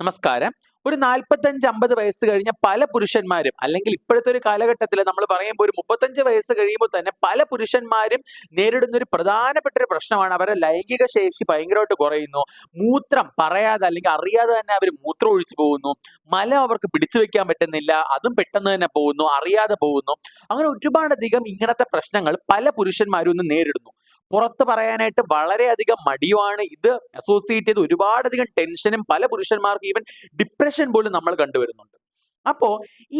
നമസ്കാരം. ഒരു നാൽപ്പത്തഞ്ച് അമ്പത് വയസ്സ് കഴിഞ്ഞ പല പുരുഷന്മാരും അല്ലെങ്കിൽ ഇപ്പോഴത്തെ ഒരു കാലഘട്ടത്തിൽ നമ്മൾ പറയുമ്പോൾ ഒരു മുപ്പത്തഞ്ച് വയസ്സ് കഴിയുമ്പോൾ തന്നെ പല പുരുഷന്മാരും നേരിടുന്ന ഒരു പ്രധാനപ്പെട്ട ഒരു പ്രശ്നമാണ്. അവരുടെ ലൈംഗിക ശേഷി ഭയങ്കരമായിട്ട് കുറയുന്നു. മൂത്രം പറയാതെ അല്ലെങ്കിൽ അറിയാതെ തന്നെ അവർ മൂത്രം ഒഴിച്ചു പോകുന്നു. മലം അവർക്ക് പിടിച്ചു വെക്കാൻ പറ്റുന്നില്ല. അതും പെട്ടെന്ന് തന്നെ പോകുന്നു. അറിയാതെ പോകുന്നു. അങ്ങനെ ഒരുപാടധികം ഇങ്ങനത്തെ പ്രശ്നങ്ങൾ പല പുരുഷന്മാരും ഇന്ന് നേരിടുന്നു. പുറത്ത് പറയാനായിട്ട് വളരെയധികം മടിയുമാണ്. ഇത് അസോസിയേറ്റ് ചെയ്ത് ഒരുപാടധികം ടെൻഷനും പല പുരുഷന്മാർക്ക് ഈവൻ ഡിപ്രഷൻ പോലും നമ്മൾ കണ്ടുവരുന്നുണ്ട്. അപ്പോ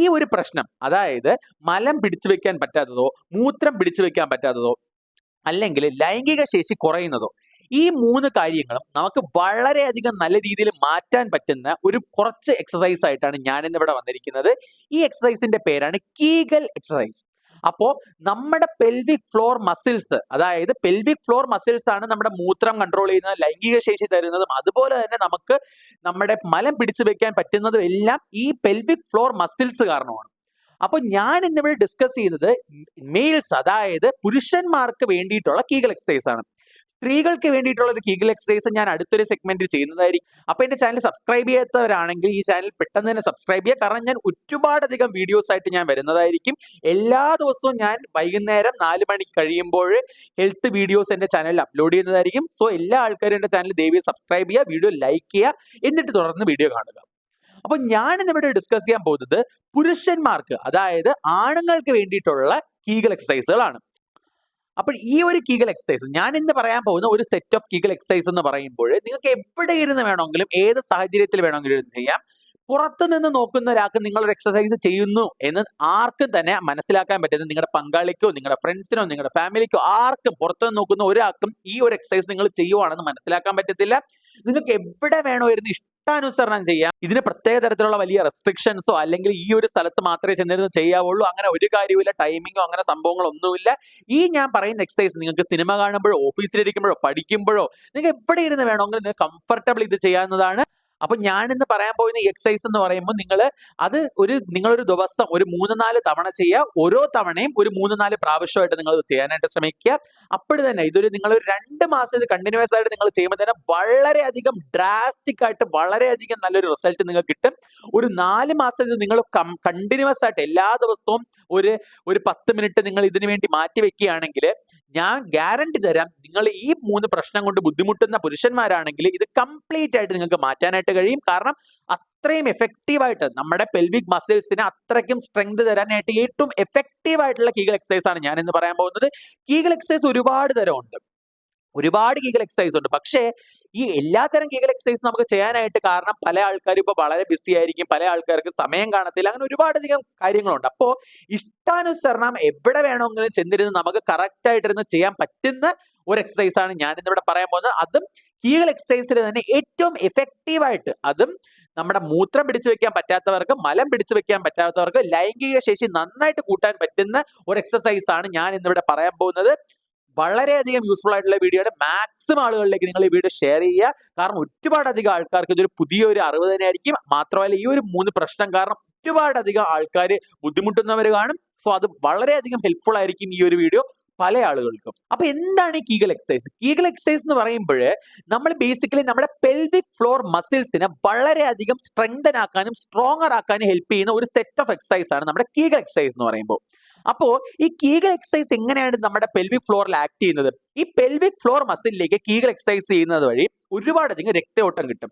ഈ ഒരു പ്രശ്നം അതായത് മലം പിടിച്ചു വെക്കാൻ പറ്റാത്തതോ മൂത്രം പിടിച്ചു വെക്കാൻ പറ്റാത്തതോ അല്ലെങ്കിൽ ലൈംഗിക ശേഷി കുറയുന്നതോ ഈ മൂന്ന് കാര്യങ്ങളും നമുക്ക് വളരെയധികം നല്ല രീതിയിൽ മാറ്റാൻ പറ്റുന്ന ഒരു കുറച്ച് എക്സസൈസ് ആയിട്ടാണ് ഞാൻ ഇന്ന് ഇവിടെ വന്നിരിക്കുന്നത്. ഈ എക്സസൈസിന്റെ പേരാണ് കീഗൽ എക്സസൈസ് അപ്പോ നമ്മുടെ പെൽവിക് ഫ്ലോർ മസിൽസ് അതായത് പെൽവിക് ഫ്ലോർ മസിൽസ് ആണ് നമ്മുടെ മൂത്രം കൺട്രോൾ ചെയ്യുന്നത് ലൈംഗിക ശേഷി തരുന്നതും അതുപോലെ തന്നെ നമുക്ക് നമ്മുടെ മലം പിടിച്ചു വെക്കാൻ പറ്റുന്നതും എല്ലാം ഈ പെൽവിക് ഫ്ലോർ മസിൽസ് കാരണമാണ്. അപ്പൊ ഞാൻ ഇന്നിവിടെ ഡിസ്കസ് ചെയ്യുന്നത് മെയിൽസ് അതായത് പുരുഷന്മാർക്ക് വേണ്ടിയിട്ടുള്ള കീഗൽ എക്സസൈസ് ആണ്. സ്ത്രീകൾക്ക് വേണ്ടിയിട്ടുള്ള ഒരു കീഗൽ എക്സസൈസ് ഞാൻ അടുത്തൊരു സെഗ്മെന്റിൽ ചെയ്യുന്നതായിരിക്കും. അപ്പൊ എന്റെ ചാനൽ സബ്സ്ക്രൈബ് ചെയ്യാത്തവരാണെങ്കിൽ ഈ ചാനൽ പെട്ടെന്ന് തന്നെ സബ്സ്ക്രൈബ് ചെയ്യുക. കാരണം ഞാൻ ഒരുപാടധികം വീഡിയോസ് ആയിട്ട് ഞാൻ വരുന്നതായിരിക്കും. എല്ലാ ദിവസവും ഞാൻ വൈകുന്നേരം നാല് മണിക്ക് കഴിയുമ്പോൾ ഹെൽത്ത് വീഡിയോസ് എന്റെ ചാനലിൽ അപ്ലോഡ് ചെയ്യുന്നതായിരിക്കും. സോ എല്ലാ ആൾക്കാരും എന്റെ ചാനൽ ദേവി സബ്സ്ക്രൈബ് ചെയ്യുക വീഡിയോ ലൈക്ക് ചെയ്യുക എന്നിട്ട് തുടർന്ന് വീഡിയോ കാണുക. അപ്പൊ ഞാൻ ഇന്നിവിടെ ഡിസ്കസ് ചെയ്യാൻ പോകുന്നത് പുരുഷന്മാർക്ക് അതായത് ആണുങ്ങൾക്ക് വേണ്ടിയിട്ടുള്ള കീഗൽ എക്സസൈസുകളാണ് അപ്പോൾ ഈ ഒരു കീഗൽ എക്സസൈസ് ഞാൻ ഇന്ന് പറയാൻ പോകുന്ന ഒരു സെറ്റ് ഓഫ് കീഗൽ എക്സസൈസ് എന്ന് പറയുമ്പോൾ നിങ്ങൾക്ക് എവിടെ ഇരുന്ന് വേണമെങ്കിലും ഏത് സാഹചര്യത്തിൽ വേണമെങ്കിലും ചെയ്യാം. പുറത്തു നിന്ന് നോക്കുന്ന ഒരാൾക്ക് നിങ്ങൾ ഒരു എക്സസൈസ് ചെയ്യുന്നു എന്ന് ആർക്കും തന്നെ മനസ്സിലാക്കാൻ പറ്റുന്നത് നിങ്ങളുടെ പങ്കാളിക്കോ നിങ്ങളുടെ ഫ്രണ്ട്സിനോ നിങ്ങളുടെ ഫാമിലിക്കോ ആർക്കും പുറത്തു നിന്ന് നോക്കുന്ന ഒരാൾക്കും ഈ ഒരു എക്സസൈസ് നിങ്ങൾ ചെയ്യുവാണെന്ന് മനസ്സിലാക്കാൻ പറ്റത്തില്ല. നിങ്ങൾക്ക് എവിടെ വേണോ ഇരുന്ന് ഇഷ്ടാനുസരണം ചെയ്യാം. ഇതിന് പ്രത്യേക തരത്തിലുള്ള വലിയ റെസ്ട്രിക്ഷൻസോ അല്ലെങ്കിൽ ഈ ഒരു സ്ഥലത്ത് മാത്രമേ ചെന്നിരുന്ന് ചെയ്യാവുള്ളൂ. അങ്ങനെ ഒരു കാര്യമില്ല ടൈമിങ്ങോ അങ്ങനെ സംഭവങ്ങളൊന്നുമില്ല. ഈ ഞാൻ പറയുന്ന എക്സസൈസ് നിങ്ങൾക്ക് സിനിമ കാണുമ്പോഴോ ഓഫീസിലിരിക്കുമ്പോഴോ പഠിക്കുമ്പോഴോ നിങ്ങൾക്ക് എവിടെ ഇരുന്ന് വേണമെങ്കിലും നിങ്ങൾക്ക് കംഫർട്ടബിൾ ഇത് ചെയ്യാവുന്നതാണ്. അപ്പൊ ഞാൻ ഇന്ന് പറയാൻ പോകുന്ന എക്സസൈസ് എന്ന് പറയുമ്പോൾ നിങ്ങൾ അത് ഒരു നിങ്ങളൊരു ദിവസം ഒരു മൂന്ന് നാല് തവണ ചെയ്യുക ഓരോ തവണയും ഒരു മൂന്ന് നാല് പ്രാവശ്യമായിട്ട് നിങ്ങൾ ചെയ്യാനായിട്ട് ശ്രമിക്കുക. അപ്പോൾ തന്നെ ഇതൊരു നിങ്ങൾ രണ്ട് മാസം ഇത് കണ്ടിന്യൂസ് ആയിട്ട് നിങ്ങൾ ചെയ്യുമ്പോൾ തന്നെ വളരെയധികം ഡ്രാസ്റ്റിക് ആയിട്ട് വളരെയധികം നല്ലൊരു റിസൾട്ട് നിങ്ങൾക്ക് കിട്ടും. ഒരു നാല് മാസം ഇത് നിങ്ങൾ കണ്ടിന്യൂസ് ആയിട്ട് എല്ലാ ദിവസവും ഒരു ഒരു പത്ത് മിനിറ്റ് നിങ്ങൾ ഇതിനു വേണ്ടി മാറ്റി വെക്കുകയാണെങ്കിൽ ഞാൻ ഗ്യാരണ്ടി തരാം നിങ്ങൾ ഈ മൂന്ന് പ്രശ്നം കൊണ്ട് ബുദ്ധിമുട്ടുന്ന പുരുഷന്മാരാണെങ്കിൽ ഇത് കംപ്ലീറ്റ് ആയിട്ട് നിങ്ങൾക്ക് മാറ്റാനായിട്ട് കഴിയും. കാരണം അത്രയും എഫക്റ്റീവ് ആയിട്ട് നമ്മുടെ പെൽവിക് മസിൽസിന് അത്രയ്ക്കും സ്ട്രെങ്ത് തരാനായിട്ട് ഏറ്റവും എഫക്റ്റീവ് ആയിട്ടുള്ള കീഗൽ എക്സസൈസ് ആണ് ഞാൻ ഇന്ന് പറയാൻ പോകുന്നത്. കീഗൽ എക്സസൈസ് ഒരുപാട് തരമുണ്ട്. ഒരുപാട് കീഗൽ എക്സസൈസ് ഉണ്ട്. പക്ഷേ ഈ എല്ലാത്തരം കീഗൽ എക്സസൈസ് നമുക്ക് ചെയ്യാനായിട്ട് കാരണം പല ആൾക്കാരും ഇപ്പൊ വളരെ ബിസി ആയിരിക്കും. പല ആൾക്കാർക്ക് സമയം കാണത്തില്ല. അങ്ങനെ ഒരുപാടധികം കാര്യങ്ങളുണ്ട്. അപ്പോ ഇഷ്ടാനുസരണം എവിടെ വേണമെങ്കിലും ചെന്നിരുന്ന് നമുക്ക് കറക്റ്റ് ആയിട്ടിരുന്ന് ചെയ്യാൻ പറ്റുന്ന ഒരു എക്സസൈസ് ആണ് ഞാൻ ഇന്നിവിടെ പറയാൻ പോകുന്നത്. അതും കീകൾ എക്സസൈസിൽ തന്നെ ഏറ്റവും എഫക്റ്റീവായിട്ട് അതും നമ്മുടെ മൂത്രം പിടിച്ചു വെക്കാൻ പറ്റാത്തവർക്ക് മലം പിടിച്ചു വെക്കാൻ പറ്റാത്തവർക്ക് ലൈംഗിക ശേഷി നന്നായിട്ട് കൂട്ടാൻ പറ്റുന്ന ഒരു എക്സസൈസ് ആണ് ഞാൻ ഇന്നിവിടെ പറയാൻ പോകുന്നത്. വളരെയധികം യൂസ്ഫുൾ ആയിട്ടുള്ള വീഡിയോ ആണ്. മാക്സിമം ആളുകളിലേക്ക് നിങ്ങൾ ഈ വീഡിയോ ഷെയർ ചെയ്യുക. കാരണം ഒരുപാടധികം ആൾക്കാർക്ക് ഇതൊരു പുതിയൊരു അറിവ് തന്നെയായിരിക്കും. മാത്രമല്ല ഈ ഒരു മൂന്ന് പ്രശ്നം കാരണം ഒരുപാടധികം ആൾക്കാർ ബുദ്ധിമുട്ടുന്നവർ കാണും. സോ അത് വളരെയധികം ഹെൽപ്ഫുൾ ആയിരിക്കും ഈ ഒരു വീഡിയോ പല ആളുകൾക്കും. അപ്പൊ എന്താണ് ഈ കീഗൽ എക്സസൈസ് കീഗൽ എക്സസൈസ് എന്ന് പറയുമ്പോൾ നമ്മൾ ബേസിക്കലി നമ്മുടെ പെൽവിക് ഫ്ലോർ മസിൽസിനെ വളരെയധികം സ്ട്രെങ്തൻ ആക്കാനും സ്ട്രോങ്ങർ ആക്കാനും ഹെൽപ്പ് ചെയ്യുന്ന ഒരു സെറ്റ് ഓഫ് എക്സസൈസ് ആണ് നമ്മുടെ കീഗൽ എക്സസൈസ് എന്ന് പറയുമ്പോൾ. അപ്പോ ഈ കീഗൽ എക്സസൈസ് എങ്ങനെയാണ് നമ്മുടെ പെൽവിക് ഫ്ലോറിൽ ആക്ട് ചെയ്യുന്നത്? ഈ പെൽവിക് ഫ്ലോർ മസിലിലേക്ക് കീഗൽ എക്സസൈസ് ചെയ്യുന്നത് വഴി ഒരുപാട് അധികം രക്തയോട്ടം കിട്ടും.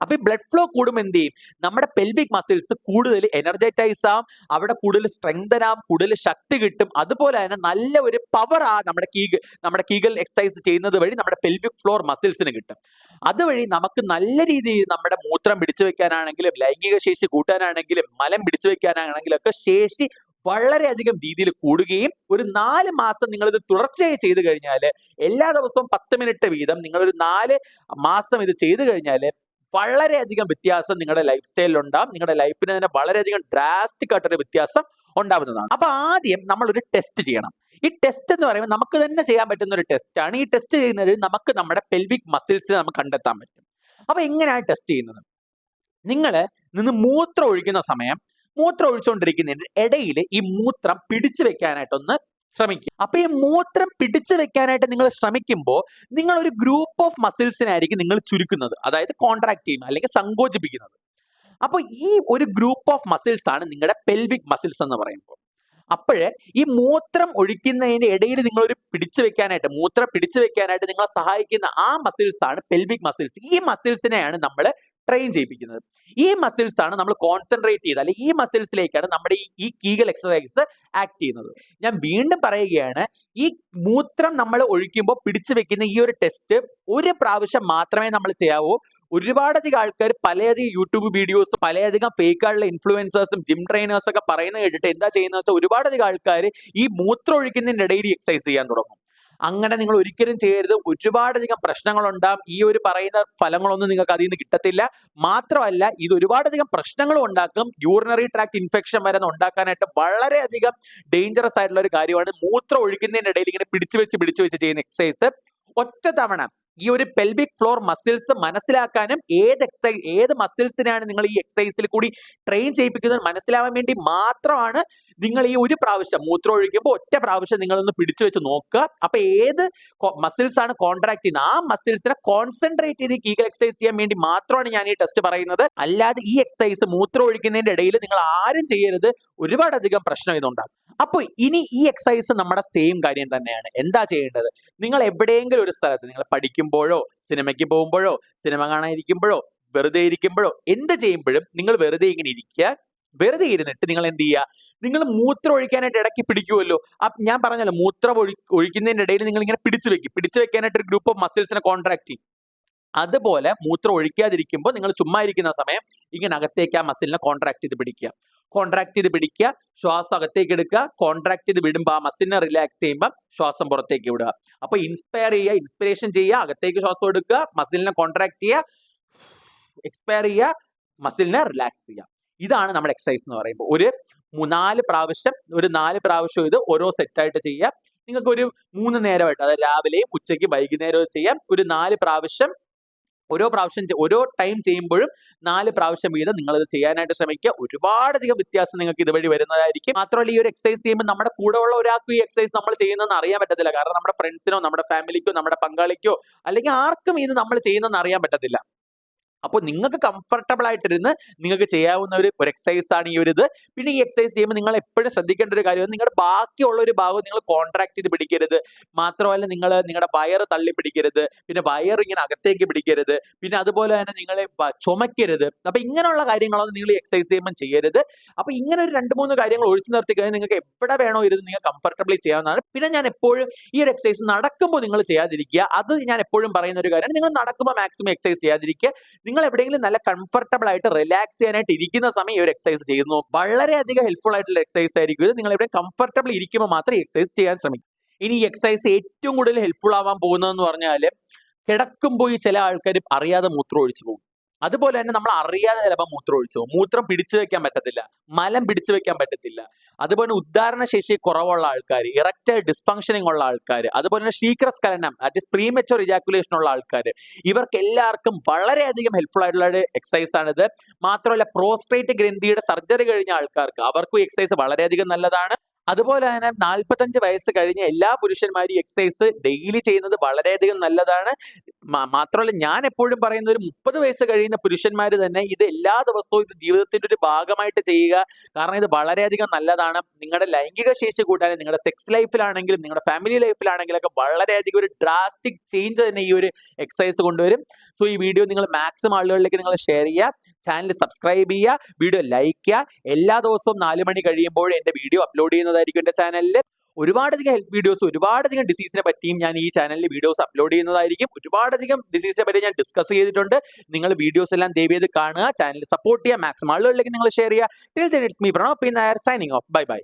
അപ്പൊ ഈ ബ്ലഡ് ഫ്ലോ കൂടുമ്പോൾ എന്ത് ചെയ്യും? നമ്മുടെ പെൽവിക് മസിൽസ് കൂടുതൽ എനർജറ്റൈസ് ആവും അവിടെ കൂടുതൽ സ്ട്രെങ്തൻ ആവും കൂടുതൽ ശക്തി കിട്ടും. അതുപോലെ തന്നെ നല്ല ഒരു പവർ ആ നമ്മുടെ കീഗ് നമ്മുടെ കീഗൽ എക്സസൈസ് ചെയ്യുന്നത് വഴി നമ്മുടെ പെൽവിക് ഫ്ലോർ മസിൽസിന് കിട്ടും. അതുവഴി നമുക്ക് നല്ല രീതിയിൽ നമ്മുടെ മൂത്രം പിടിച്ചു വെക്കാനാണെങ്കിലും ലൈംഗിക ശേഷി കൂട്ടാനാണെങ്കിലും മലം പിടിച്ചു വെക്കാനാണെങ്കിലും ഒക്കെ ശേഷി വളരെയധികം രീതിയിൽ കൂടുകയും ഒരു നാല് മാസം നിങ്ങളിത് തുടർച്ചയായി ചെയ്തു കഴിഞ്ഞാൽ എല്ലാ ദിവസവും പത്ത് മിനിറ്റ് വീതം നിങ്ങളൊരു നാല് മാസം ഇത് ചെയ്തു കഴിഞ്ഞാൽ വളരെയധികം വ്യത്യാസം നിങ്ങളുടെ ലൈഫ് സ്റ്റൈലിൽ ഉണ്ടാവും. നിങ്ങളുടെ ലൈഫിന് തന്നെ വളരെയധികം ഡ്രാസ്റ്റിക് ആയിട്ടൊരു വ്യത്യാസം ഉണ്ടാവുന്നതാണ്. അപ്പൊ ആദ്യം നമ്മൾ ഒരു ടെസ്റ്റ് ചെയ്യണം. ഈ ടെസ്റ്റ് എന്ന് പറയുമ്പോൾ നമുക്ക് തന്നെ ചെയ്യാൻ പറ്റുന്ന ഒരു ടെസ്റ്റ് ആണ്. ഈ ടെസ്റ്റ് ചെയ്യുന്നത് നമുക്ക് നമ്മുടെ പെൽവിക് മസിൽസിനെ നമുക്ക് കണ്ടെത്താൻ പറ്റും. അപ്പൊ എങ്ങനെയാണ് ടെസ്റ്റ് ചെയ്യുന്നത്? നിങ്ങൾ നിന്ന് മൂത്രം ഒഴിക്കുന്ന സമയം മൂത്രം ഒഴിച്ചുകൊണ്ടിരിക്കുന്നതിന്റെ ഇടയിൽ ഈ മൂത്രം പിടിച്ചു വെക്കാനായിട്ടൊന്ന് ശ്രമിക്കും അപ്പൊ ഈ മൂത്രം പിടിച്ചു വെക്കാനായിട്ട് നിങ്ങൾ ശ്രമിക്കുമ്പോൾ നിങ്ങൾ ഒരു ഗ്രൂപ്പ് ഓഫ് മസിൽസിനായിരിക്കും നിങ്ങൾ ചുരുക്കുന്നത്. അതായത് കോൺട്രാക്ട് ചെയ്യുന്നത് അല്ലെങ്കിൽ സങ്കോചിപ്പിക്കുന്നത്. അപ്പോൾ ഈ ഒരു ഗ്രൂപ്പ് ഓഫ് മസിൽസ് ആണ് നിങ്ങളുടെ പെൽവിക് മസിൽസ് എന്ന് പറയുമ്പോൾ അപ്പോഴേ ഈ മൂത്രം ഒഴിക്കുന്നതിന്റെ ഇടയിൽ നിങ്ങൾ ഒരു പിടിച്ചു വെക്കാനായിട്ട് മൂത്രം പിടിച്ചു വെക്കാനായിട്ട് നിങ്ങളെ സഹായിക്കുന്ന ആ മസിൽസ് ആണ് പെൽവിക് മസിൽസ് ഈ മസിൽസിനെയാണ് നമ്മൾ ട്രെയിൻ ചെയ്യിപ്പിക്കുന്നത്. ഈ മസിൽസ് ആണ് നമ്മൾ കോൺസെൻട്രേറ്റ് ചെയ്ത് അല്ലെങ്കിൽ ഈ മസിൽസിലേക്കാണ് നമ്മുടെ ഈ കീഗൽ എക്സസൈസ് ആക്ട് ചെയ്യുന്നത്. ഞാൻ വീണ്ടും പറയുകയാണ് ഈ മൂത്രം നമ്മൾ ഒഴിക്കുമ്പോൾ പിടിച്ചു വെക്കുന്ന ഈ ഒരു ടെസ്റ്റ് ഒരു പ്രാവശ്യം മാത്രമേ നമ്മൾ ചെയ്യാവൂ. ഒരുപാടധികം ആൾക്കാർ പലയധികം യൂട്യൂബ് വീഡിയോസ് പലയധികം ഫേക്ക് ആയിട്ടുള്ള ഇൻഫ്ലുവൻസേഴ്സും ജിം ട്രെയിനേഴ്സൊക്കെ പറയുന്നത് കേട്ടിട്ട് എന്താ ചെയ്യുന്നത് വെച്ചാൽ ഒരുപാടധികം ആൾക്കാർ ഈ മൂത്രം ഒഴിക്കുന്നതിന്റെ ഇടയിൽ എക്സസൈസ് ചെയ്യാൻ തുടങ്ങും. അങ്ങനെ നിങ്ങൾ ഒരിക്കലും ചെയ്യരുത്. ഒരുപാടധികം പ്രശ്നങ്ങളുണ്ടാകും ഈ ഒരു പറയുന്ന ഫലങ്ങളൊന്നും നിങ്ങൾക്ക് അതിൽ നിന്ന് കിട്ടത്തില്ല. മാത്രമല്ല ഇത് ഒരുപാടധികം പ്രശ്നങ്ങളും ഉണ്ടാക്കും. യൂറിനറി ട്രാക്ട് ഇൻഫെക്ഷൻ വരെ ഉണ്ടാക്കാനായിട്ട് വളരെയധികം ഡേഞ്ചറസ് ആയിട്ടുള്ള ഒരു കാര്യമാണ്. മൂത്രം ഒഴിക്കുന്നതിന്റെ ഇടയിൽ ഇങ്ങനെ പിടിച്ചു വെച്ച് പിടിച്ചു വെച്ച് ചെയ്യുന്ന എക്സസൈസ് ഒറ്റ തവണ ഈ ഒരു പെൽവിക് ഫ്ലോർ മസിൽസ് മനസ്സിലാക്കാനും ഏത് എക്സസൈസ് ഏത് മസിൽസിനാണ് നിങ്ങൾ ഈ എക്സസൈസിൽ കൂടി ട്രെയിൻ ചെയ്യിപ്പിക്കുന്നത് മനസ്സിലാവാൻ വേണ്ടി മാത്രമാണ് നിങ്ങൾ ഈ ഒരു പ്രാവശ്യം മൂത്രം ഒഴിക്കുമ്പോൾ ഒറ്റ പ്രാവശ്യം നിങ്ങളൊന്ന് പിടിച്ചു വെച്ച് നോക്കുക. അപ്പൊ ഏത് മസിൽസ് ആണ് കോൺട്രാക്ട് ചെയ്യുന്നത്? ആ മസിൽസിനെ കോൺസെൻട്രേറ്റ് ചെയ്ത് കീഗൽ എക്സസൈസ് ചെയ്യാൻ വേണ്ടി മാത്രമാണ് ഞാൻ ഈ ടെസ്റ്റ് പറയുന്നത്. അല്ലാതെ ഈ എക്സസൈസ് മൂത്രം ഒഴിക്കുന്നതിന്റെ ഇടയിൽ നിങ്ങൾ ആരും ചെയ്യരുത്. ഒരുപാടധികം പ്രശ്നം ഇതുണ്ടാകും. അപ്പോൾ ഇനി ഈ എക്സസൈസ് നമ്മുടെ സെയിം കാര്യം തന്നെയാണ്. എന്താ ചെയ്യേണ്ടത്? നിങ്ങൾ എവിടെയെങ്കിലും ഒരു സ്ഥലത്ത് നിങ്ങൾ പഠിക്കുമ്പോഴോ സിനിമയ്ക്ക് പോകുമ്പോഴോ സിനിമ കാണാനിരിക്കുമ്പോഴോ വെറുതെ ഇരിക്കുമ്പോഴോ എന്ത് ചെയ്യുമ്പോഴും നിങ്ങൾ വെറുതെ ഇങ്ങനെ ഇരിക്കുക. വെറുതെ ഇരുന്നിട്ട് നിങ്ങൾ എന്ത് ചെയ്യുക? നിങ്ങൾ മൂത്രം ഒഴിക്കാനായിട്ട് ഇടയ്ക്ക് പിടിക്കുമല്ലോ ഞാൻ പറഞ്ഞല്ലോ മൂത്രം ഒഴി ഒഴിക്കുന്നതിന്റെ ഇടയിൽ നിങ്ങൾ ഇങ്ങനെ പിടിച്ചു വെക്കും. പിടിച്ചു വെക്കാനായിട്ട് ഒരു ഗ്രൂപ്പ് ഓഫ് മസിൽസിനെ കോൺട്രാക്ട് ചെയ്യും. അതുപോലെ മൂത്രം ഒഴിക്കാതിരിക്കുമ്പോൾ നിങ്ങൾ ചുമ്മാ ഇരിക്കുന്ന സമയം ഇങ്ങനെ അകത്തേക്ക് ആ മസിലിനെ കോൺട്രാക്ട് ചെയ്ത് പിടിക്കുക. കോൺട്രാക്ട് ചെയ്ത് പിടിക്കുക. ശ്വാസം അകത്തേക്ക് എടുക്കുക. കോൺട്രാക്ട് ചെയ്ത് വിടുമ്പോൾ ആ മസിലിനെ റിലാക്സ് ചെയ്യുമ്പോൾ ശ്വാസം പുറത്തേക്ക് വിടുക. അപ്പോൾ ഇൻസ്പയർ ചെയ്യുക ഇൻസ്പിറേഷൻ ചെയ്യുക അകത്തേക്ക് ശ്വാസം എടുക്കുക മസിലിനെ കോൺട്രാക്ട് ചെയ്യുക എക്സ്പയർ ചെയ്യുക മസിലിനെ റിലാക്സ് ചെയ്യുക. ഇതാണ് നമ്മുടെ എക്സസൈസ് എന്ന് പറയുമ്പോൾ. ഒരു നാല് പ്രാവശ്യം ഒരു നാല് പ്രാവശ്യം ഇത് ഓരോ സെറ്റായിട്ട് ചെയ്യുക. നിങ്ങൾക്ക് ഒരു മൂന്ന് നേരമായിട്ട് അതായത് രാവിലെയും ഉച്ചയ്ക്ക് വൈകുന്നേരവും ചെയ്യാം. ഒരു നാല് പ്രാവശ്യം ഓരോ പ്രാവശ്യം ഓരോ ടൈം ചെയ്യുമ്പോഴും നാല് പ്രാവശ്യം വീതം നിങ്ങൾ ഇത് ചെയ്യാനായിട്ട് ശ്രമിക്കുക. ഒരുപാടധികം വ്യത്യാസം നിങ്ങൾക്ക് ഇതുവഴി വരുന്നതായിരിക്കും. മാത്രമല്ല ഈ ഒരു എക്സസൈസ് ചെയ്യുമ്പോൾ നമ്മുടെ കൂടെ ഉള്ള ഒരാൾക്കും ഈ എക്സസൈസ് നമ്മൾ ചെയ്യുന്നതെന്ന് അറിയാൻ പറ്റത്തില്ല. കാരണം നമ്മുടെ ഫ്രണ്ട്സിനോ നമ്മുടെ ഫാമിലിക്കോ നമ്മുടെ പങ്കാളിക്കോ അല്ലെങ്കിൽ ആർക്കും ഇത് നമ്മൾ ചെയ്യുന്നതെന്ന് അറിയാൻ പറ്റത്തില്ല. അപ്പോൾ നിങ്ങൾക്ക് കംഫർട്ടബിൾ ആയിട്ടിരുന്ന് നിങ്ങൾക്ക് ചെയ്യാവുന്ന ഒരു ഒരു എക്സസൈസ് ആണ് ഈ ഒരു ഇത്. പിന്നെ ഈ എക്സസൈസ് ചെയ്യുമ്പോൾ നിങ്ങൾ എപ്പോഴും ശ്രദ്ധിക്കേണ്ട ഒരു കാര്യം നിങ്ങളുടെ ബാക്കിയുള്ള ഒരു ഭാഗം നിങ്ങൾ കോൺട്രാക്ട് ചെയ്ത് പിടിക്കരുത്. മാത്രമല്ല നിങ്ങൾ നിങ്ങളുടെ വയർ തള്ളി പിടിക്കരുത്. പിന്നെ വയർ ഇങ്ങനെ അകത്തേക്ക് പിടിക്കരുത്. പിന്നെ അതുപോലെ തന്നെ നിങ്ങളെ ചുമക്കരുത്. അപ്പൊ ഇങ്ങനെയുള്ള കാര്യങ്ങളൊന്നും നിങ്ങൾ എക്സസൈസ് ചെയ്യുമ്പോൾ ചെയ്യരുത്. അപ്പൊ ഇങ്ങനെ ഒരു രണ്ട് മൂന്ന് കാര്യങ്ങൾ ഒഴിച്ചു നിർത്തി കഴിഞ്ഞാൽ നിങ്ങൾക്ക് എവിടെ വേണോ ഇരുന്ന് നിങ്ങൾ കംഫർട്ടബിളി ചെയ്യാവുന്നതാണ്. പിന്നെ ഞാൻ എപ്പോഴും ഈ ഒരു എക്സസൈസ് നടക്കുമ്പോൾ നിങ്ങൾ ചെയ്യാതിരിക്കുക. അത് ഞാൻ എപ്പോഴും പറയുന്ന ഒരു കാര്യമാണ് നിങ്ങൾ നടക്കുമ്പോൾ മാക്സിമം എക്സസൈസ് ചെയ്യാതിരിക്കുക. നിങ്ങൾ എവിടെയെങ്കിലും നല്ല കംഫർട്ടബിൾ ആയിട്ട് റിലാക്സ് ചെയ്യാനായിട്ട് ഇരിക്കുന്ന സമയം ഈ ഒരു എക്സസൈസ് ചെയ്യുന്നു വളരെയധികം ഹെൽപ്ഫുൾ ആയിട്ടുള്ള എക്സസൈസ് ആയിരിക്കും. ഇത് നിങ്ങൾ എവിടെ കംഫർട്ടബിൾ ഇരിക്കുമ്പോൾ മാത്രം എക്സസൈസ് ചെയ്യാൻ ശ്രമിക്കും. ഇനി ഈ എക്സസൈസ് ഏറ്റവും കൂടുതൽ ഹെൽപ്ഫുൾ ആവാൻ പോകുന്നതെന്ന് പറഞ്ഞാൽ കിടക്കുമ്പോൾ ചില ആൾക്കാർ അറിയാതെ മൂത്രം ഒഴിച്ചു പോകും. അതുപോലെ തന്നെ നമ്മൾ അറിയാതെ ചിലപ്പോൾ മൂത്രം ഒഴിച്ചു മൂത്രം പിടിച്ചു വെക്കാൻ പറ്റത്തില്ല. മലം പിടിച്ചു വെക്കാൻ പറ്റത്തില്ല. അതുപോലെ ഉദ്ധാരണ ശേഷി കുറവുള്ള ആൾക്കാർ ഇറക്റ്റ് ഡിസ്ഫങ്ഷനിങ് ഉള്ള ആൾക്കാർ അതുപോലെ തന്നെ ശീഘ്രസ്ഖലനം ദാറ്റ് പ്രീമെച്ചോർ ഇജാക്കുലേഷൻ ഉള്ള ആൾക്കാർ. ഇവർക്ക് എല്ലാവർക്കും വളരെയധികം ഹെൽപ്ഫുൾ ആയിട്ടുള്ള ഒരു എക്സസൈസ് ആണിത്. മാത്രമല്ല പ്രോസ്ട്രേറ്റ് ഗ്രന്ഥിയുടെ സർജറി കഴിഞ്ഞ ആൾക്കാർക്ക് അവർക്കും എക്സസൈസ് വളരെയധികം നല്ലതാണ്. അതുപോലെ തന്നെ നാൽപ്പത്തഞ്ച് വയസ്സ് കഴിഞ്ഞ എല്ലാ പുരുഷന്മാരും എക്സസൈസ് ഡെയിലി ചെയ്യുന്നത് വളരെയധികം നല്ലതാണ്. മാത്രമല്ല ഞാൻ എപ്പോഴും പറയുന്ന ഒരു മുപ്പത് വയസ്സ് കഴിയുന്ന പുരുഷന്മാർ തന്നെ ഇത് എല്ലാ ദിവസവും ഇത് ജീവിതത്തിന്റെ ഒരു ഭാഗമായിട്ട് ചെയ്യുക. കാരണം ഇത് വളരെയധികം നല്ലതാണ്. നിങ്ങളുടെ ലൈംഗിക ശേഷി കൂട്ടാനും നിങ്ങളുടെ സെക്സ് ലൈഫിലാണെങ്കിലും നിങ്ങളുടെ ഫാമിലി ലൈഫിലാണെങ്കിലും ഒക്കെ വളരെയധികം ഒരു ഡ്രാസ്റ്റിക് ചേഞ്ച് തന്നെ ഈ ഒരു എക്സസൈസ് കൊണ്ടുവരും. സോ ഈ വീഡിയോ നിങ്ങൾ മാക്സിമം ആളുകളിലേക്ക് നിങ്ങൾ ഷെയർ ചെയ്യുക. ചാനൽ സബ്സ്ക്രൈബ് ചെയ്യുക. വീഡിയോ ലൈക്ക് ചെയ്യുക. എല്ലാ ദിവസവും നാല് മണി കഴിയുമ്പോൾ എന്റെ വീഡിയോ അപ്ലോഡ് ചെയ്യുന്നതായിരിക്കും എന്റെ ചാനലിൽ ഒരുപാടധികം ഹെൽത്ത് വീഡിയോസ് ഒരുപാടധികം ഡിസീസിനെ പറ്റിയും ഞാൻ ഈ ചാനലിൽ വീഡിയോസ് അപ്ലോഡ് ചെയ്യുന്നതായിരിക്കും. ഒരുപാടധികം ഡിസീസിനെ പറ്റി ഞാൻ ഡിസ്കസ് ചെയ്തിട്ടുണ്ട്. നിങ്ങൾ വീഡിയോസ് എല്ലാം ദയവ് ചെയ്ത് കാണുക. ചാനൽ സപ്പോർട്ട് ചെയ്യുക. മാക്സിമം ആളുകളിലേക്ക് നിങ്ങൾ ഷെയർ ചെയ്യുക. Till then it's me Prano P Nair signing off bye bye